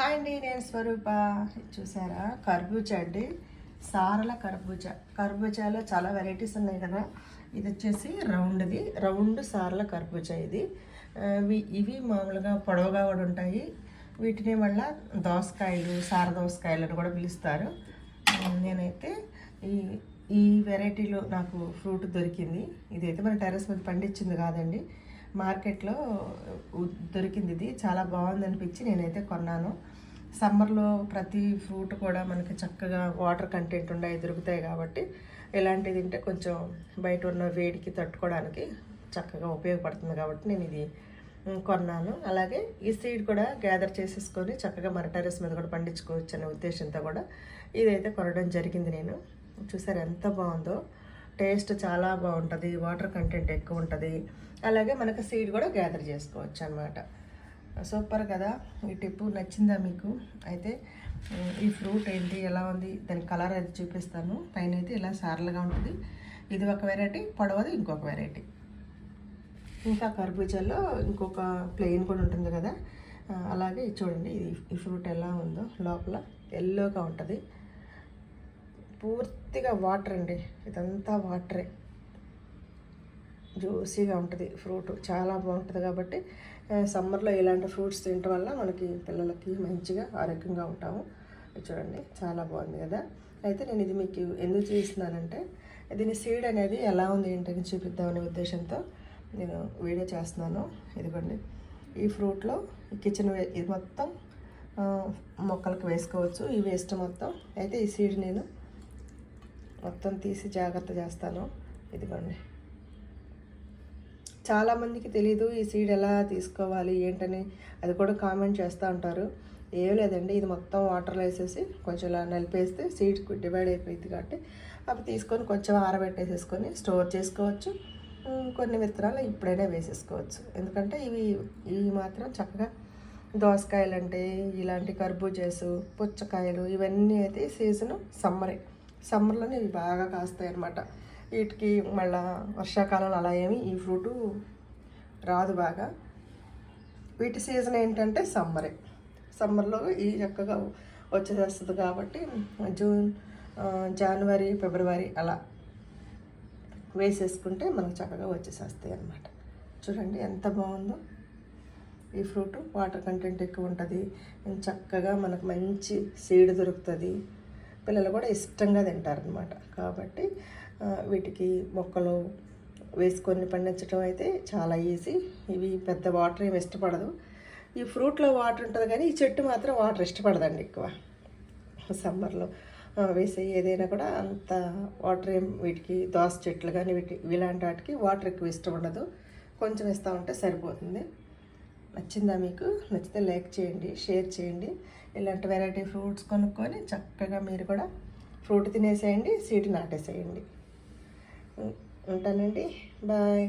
Hi అండి నేను స్వరూప. చూసారా? కర్బూజా అండి. సారల కర్బూజా. కర్బూజాలో చాలా వెరైటీస్ ఉన్నాయి కదా. ఇది వచ్చేసి రౌండ్ది. రౌండ్ సారల కర్బూజా ఇది. ఇవి మామూలుగా పొడవుగా కూడా ఉంటాయి. వీటిని మళ్ళా దోసకాయలు సార దోసకాయలు అని కూడా పిలుస్తారు. నేనైతే ఈ ఈ వెరైటీలో నాకు ఫ్రూట్ దొరికింది. ఇదైతే మన టెర్రస్ మీద పండించింది కాదండి. మార్కెట్లో దొరికింది ఇది. చాలా బాగుంది అనిపించి నేనైతే కొన్నాను. సమ్మర్లో ప్రతి ఫ్రూట్ కూడా మనకి చక్కగా వాటర్ కంటెంట్ ఉన్నాయి దొరుకుతాయి కాబట్టి ఇలాంటిది తింటే కొంచెం బయట ఉన్న వేడికి తట్టుకోవడానికి చక్కగా ఉపయోగపడుతుంది కాబట్టి నేను ఇది కొన్నాను. అలాగే ఈ సీడ్ కూడా గ్యాదర్ చేసేసుకొని చక్కగా మన టెరెస్ మీద కూడా పండించుకోవచ్చు అనే ఉద్దేశంతో కూడా ఇదైతే కొనడం జరిగింది నేను. చూసారు ఎంత బాగుందో. టేస్ట్ చాలా బాగుంటుంది వాటర్ కంటెంట్ ఎక్కువ ఉంటుంది అలాగే మనకు సీడ్ కూడా గ్యాదర్ చేసుకోవచ్చు అనమాట సూపర్ కదా? ఈ టిప్పు నచ్చిందా మీకు? అయితే ఈ ఫ్రూట్ ఏంటి ఎలా ఉంది దాని కలర్ అది చూపిస్తాను. పైన అయితే ఇలా సార్లుగా ఉంటుంది. ఇది ఒక వెరైటీ పొడవది ఇంకొక వెరైటీ. ఇంకా కర్బూజాలో ఇంకొక ప్లెయిన్ కూడా ఉంటుంది కదా? అలాగే చూడండి ఇది ఈ ఫ్రూట్ ఎలా ఉందో లోపల ఎల్లోగా ఉంటుంది. పూర్తిగా వాటర్ అండి. ఇదంతా వాటరే జ్యూసీగా ఉంటుంది ఫ్రూట్. చాలా బాగుంటుంది కాబట్టి సమ్మర్లో ఇలాంటి ఫ్రూట్స్ తినటం వల్ల మనకి పిల్లలకి మంచిగా ఆరోగ్యంగా ఉంటాము. చూడండి చాలా బాగుంది కదా. అయితే నేను ఇది మీకు ఎందుకు చేస్తున్నానంటే దీని సీడ్ అనేది ఎలా ఉంది ఏంటని చూపిద్దామనే ఉద్దేశంతో నేను వీడియో చేస్తున్నాను. ఇదిగోండి ఈ ఫ్రూట్లో కిచెన్ వే ఇది మొత్తం మొక్కలకు వేసుకోవచ్చు. ఈ వేస్ట్ మొత్తం. అయితే ఈ సీడ్ నేను మొత్తం తీసి జాగ్రత్త చేస్తాను. ఇదిగోండి. చాలామందికి తెలీదు ఈ సీడ్ ఎలా తీసుకోవాలి ఏంటని. అది కూడా కామెంట్ చేస్తూ ఉంటారు. ఏం లేదండి ఇది మొత్తం వాటర్లో వేసేసి కొంచెం ఇలా నలిపేస్తే సీడ్ డివైడ్ అయిపోయింది కాబట్టి అవి తీసుకొని కొంచెం ఆరబెట్టేసేసుకొని స్టోర్ చేసుకోవచ్చు. కొన్ని విత్తనాలు ఇప్పుడైనా వేసేసుకోవచ్చు. ఎందుకంటే ఇవి ఇవి మాత్రం చక్కగా దోసకాయలు అంటే ఇలాంటి కర్బూజాస్ పుచ్చకాయలు ఇవన్నీ అయితే సీజను సమ్మరే. సమ్మర్లోనే ఇవి బాగా కాస్తాయి అన్నమాట వీటికి మళ్ళా వర్షాకాలంలో అలా ఏమి ఈ ఫ్రూటు రాదు బాగా. వీటి సీజన్ ఏంటంటే సమ్మరే. సమ్మర్లో ఈ చక్కగా వచ్చేస్తుంది కాబట్టి జూన్ జనవరి ఫిబ్రవరి అలా వేసేసుకుంటే మనకు చక్కగా వచ్చేసేస్తాయి అన్నమాట చూడండి ఎంత బాగుందో. ఈ ఫ్రూట్ వాటర్ కంటెంట్ ఎక్కువ ఉంటుంది. చక్కగా మనకు మంచి సీడ్ దొరుకుతుంది. పిల్లలు కూడా ఇష్టంగా తింటారనమాట కాబట్టి వీటికి మొక్కలు వేసుకొని పండించడం అయితే చాలా ఈజీ. ఇవి పెద్ద వాటర్ ఏమి ఇష్టపడదు. ఈ ఫ్రూట్లో వాటర్ ఉంటుంది కానీ ఈ చెట్టు మాత్రం వాటర్ ఇష్టపడదండి ఎక్కువ. సమ్మర్లో వేసే ఏదైనా కూడా అంత వాటర్ ఏం వీటికి దోస చెట్లు కానీ వీటి ఇలాంటి వాటికి వాటర్ ఎక్కువ ఇష్టం ఉండదు. కొంచెం ఇస్తూ ఉంటే సరిపోతుంది. నచ్చిందా మీకు? నచ్చితే లైక్ చేయండి షేర్ చేయండి. ఇలాంటి వెరైటీ ఫ్రూట్స్ కొనుక్కొని చక్కగా మీరు కూడా ఫ్రూట్ తినేసేయండి సీడ్ నాటేసేయండి. ఉంటానండి. బాయ్.